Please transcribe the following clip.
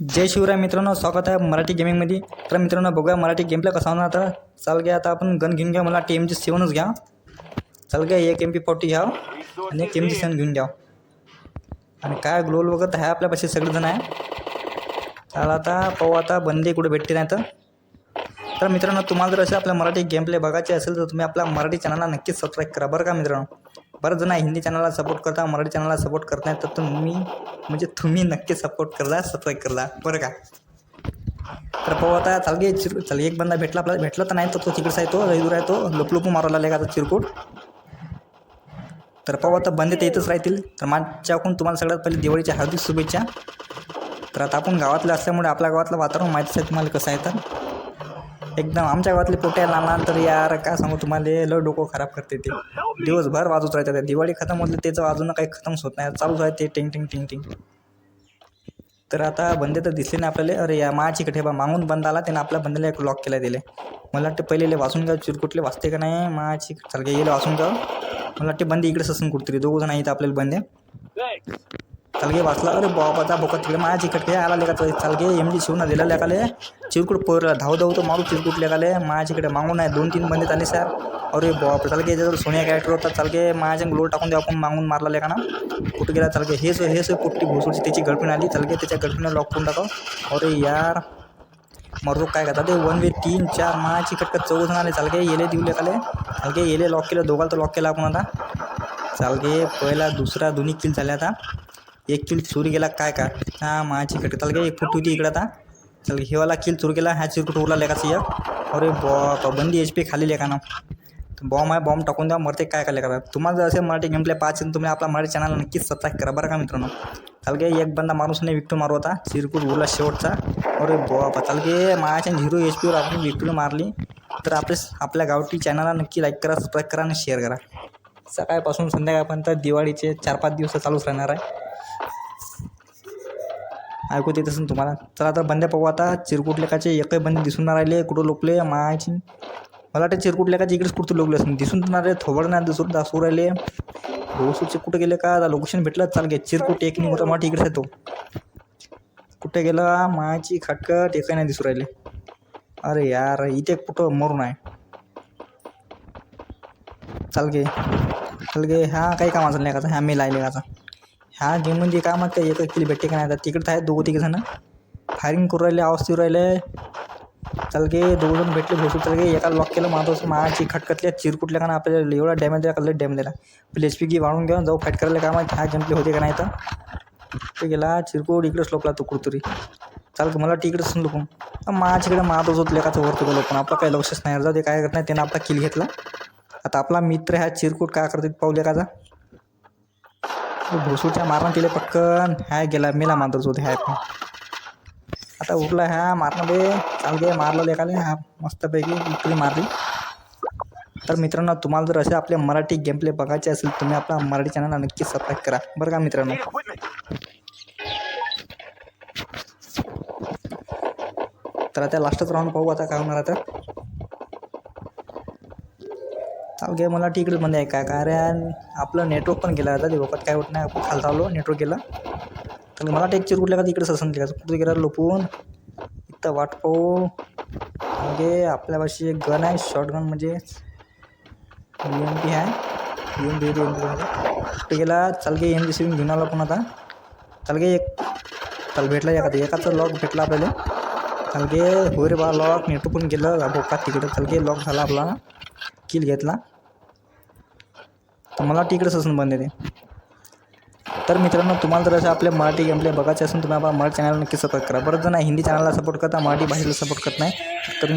जय शिवराय मित्रांनो स्वागत आहे मराठी गेमिंगमध्ये तर मित्रांनो बघूया मराठी गेमप्ले कसा होणार. आता चाल घ्या आता आपण गन घेऊन घ्या मला टी एम जी सेवनच घ्या. चाल घ्या एक एम पी फोर्टी घ्या आणि एक एम जी सेवन घेऊन घ्या. आणि काय ग्लोल वगैरे तर आहे आपल्यापाशी सगळेजण आहे. चाल आता पाहू आता बंदी कुठे भेटते नाही तर तर मित्रांनो तुम्हाला जर असे आपल्या मराठी गेमप्ले बघायचे असेल तर तुम्ही आपल्या मराठी चॅनलला नक्कीच सबस्क्राईब करा. बरं का मित्रांनो? बरं जण हिंदी चॅनलला सपोर्ट करता मराठी चॅनलला सपोर्ट करत नाही तर तुम्ही म्हणजे तुम्ही नक्की सपोर्ट करला सबस्क्राईब करला. बरं का? तर पाहू आता चालगे चिर चल एक बंदा भेटला आपल्याला भेटला तर नाही तर तो तिकडचा आहे तो रैदूर आहे तो लपलपू मारायला लागला का चिरकूट. तर पाहू आता बंदे तर येतच राहतील. तर माझ्याकडून तुम्हाला सगळ्यात पहिले दिवाळीच्या हार्दिक शुभेच्छा. तर आता आपण गावातले असल्यामुळे आपल्या गावातलं वातावरण माहितीच आहे तुम्हाला कसं आहे तर. एकदम आमच्या गावातले पोट्या लहान तर यार काय सांगू तुम्हाला लय डोकं खराब करते ते. दिवसभर वाजत राहते त्या दिवाळी खतम होतली त्याचं अजून काही खतमच होत नाही. चालूच आहे ते टिंग टिंग टिंग टिंग. तर आता बंदे तर दिसले नाही आपल्याला. अरे या माझी कठे बा मागून बंद आला त्यानं आपल्या बंदेला एक लॉक केला दिले मला वाटतं पहिले वाचून घ्या चिरकुटले वाचते का नाही? माझी चाल गेले वाचून जाऊ मला वाटते बंदी इकडे ससून कुठतरी दोघं जण आहेत आपल्याला बंदे. चालगे वाचला. अरे बाबाचा बोका तिकडे माझ्या चिकट आला लेका चालगे एम जी शिवना दिला लेखाले चिरकुट पोरला धाव धाव तो मारू चिरकुट लेकाले. माझ्याकडे मागून आहे दोन तीन बंदे आले सर अरे बाप चालगे याच्यावर सोनिया कॅरेक्टर होता चालगे माझ्या ग्लोर टाकून द्या आपण मागून मारला लेखा ना कुठे गेला चालगे? हे हेच पोट्टी भोसूची त्याची गर्लफ्रेंड आली. चालगे त्याच्या गर्लफ्रेंडला लॉक करून टाकाव. अरे यार मरतो काय करता? ते वन वे तीन चार माझी कटकट चौघ जण आले. चालगे येले देऊ लेकाले. चालगे येले लॉक केलं दोघाला तर लॉक केला आपण आता. चालगे पहिला दुसरा दोन्ही किल झाले आता. एक किल चोरी गेला काय का? हा माझी इकडे. चाल एक फुट होती इकडं आता. चल हेवाला किल चोरी गेला ह्या चिरकुट उरला लेखाचं एक अरे बॉप बंदी एच पी खाली लेखानं बॉम्ब आहे बॉम्ब टाकून द्या मरते काय काय लेखा तुम्हाला जर असेल मराठी गेम प्ले पाच तुम्ही आपला मराठी चॅनल नक्कीच सबस्क्राईब करा बरं का मित्रांनो? चाल एक बंदा माणूस नाही विक्टू मारू होता चिरकुट उरला शेवटचा. अरे बॉप चाल गे माझ्या झिरो एच पीवर आपण विक्टू मारली. तर आपले आपल्या गावठी चॅनलला नक्की लाईक करा सबस्क्राईब करा आणि शेअर करा. सकाळपासून संध्याकाळपर्यंत दिवाळीचे चार पाच दिवस चालूच राहणार आहे. ऐकू देत असेल तुम्हाला. चला आता बंद्या पाहू आता. चिरकुट लेखाचे एकही बंदे दिसून नाही राहिले. कुठं लोकले मायाची. मला वाटतं चिरकुट लेखाचे इकडेच कुठं लोकले असेल. दिसून तर नाही राहिले. थोबड नाही दिसून दासू राहिले. रोसूचे कुठं गेले का? लोकेशन भेटलं. चाल गे चिरकुट एक मोठा मोठा इकडेच आहे तो. कुठे गेला? मायाची खटखट एकही नाही दिसू राहिले. अरे यार इथे कुठं मरून आहे? चाल गे चाल गे हा काही कामाचं नाही का ह्या मी लायले आता ह्या गेममध्ये म्हणजे काय मग काय एक किली भेटते का नाही? आता तिकडं आहेत दोघं तिघं जण. फायरिंग करू राहिले आवाज देऊ राहिले. चल गे दोघं जण भेटले भोसू चल गे एका लॉक केलं माणूस माझी खटकतल्या चिरकुटल्या का ना आपल्याला? एवढा डॅमेज दिला कलर डॅमेज दिला पहिले एच पी की वाढून घेऊन जाऊ फाईट करायला काय माहिती? ह्या गेमप्ले होते का नाही तर? ते गेला चिरकूट इकडेच लोकला तो कुठतरी. चाल का मला तिकडेच लोकून. माझ्याकडे मारतच होत लेखाचं वरतो गेलो पण आपलं काही लक्षच नाही. जाऊ ते काय करत नाही त्यानं आपला किल घेतला. आता आपला मित्र ह्या चिरकूट काय करतात पाहू लेखाचा भोसूच्या मारणं तिला पक्कन ह्या गेला. मेला मानतो होते ह्या. पण आता उठला ह्या मारणं बे. चाल गे मारलं लेखाले हा मस्तपैकी इकडे मारली. तर मित्रांनो तुम्हाला जर असे आपले मराठी गेम प्ले बघायचे असेल तुम्ही आपला मराठी चॅनलला नक्की सबस्क्राईब करा. बरं का मित्रांनो? तर आता लास्टच राहून पाहू आता काय होणार आता. चाल मला तिकडे मध्ये आहे काय कारण आपलं नेटवर्क पण गेला आता दिवकात काय होत नाही आपण खालता आलो नेटवर्क गेलं. तर मला टेक्चर कुठल्या का तिकडे ससन का कुठे गेला लोपून? इथं वाट पाहू. म्हणजे आपल्यापाशी एक गन आहे शॉर्ट गन म्हणजे यू एम पी आहे U M P M P कुठे गेला? चाल गे एम जी सी घेऊन आला पण आता. चाल गे एक चाल भेटला एखादा एकाचं लॉक भेटला आपल्याला. चाल गे हो रे बा लॉक नेटवर्क पण गेलं. बोका तिकडे? चाल गे लॉक झाला आपला. किल घेतला. तर मला तिकडंच असून बनते ते. तर मित्रांनो तुम्हाला जर असं आपल्या मराठी गेमप्ले बघायचे असेल तुम्ही आपण मराठी चॅनल नक्की सपोर्ट करा. बरं नाही हिंदी चॅनलला सपोर्ट करता मराठी भाषेला सपोर्ट करत नाही तर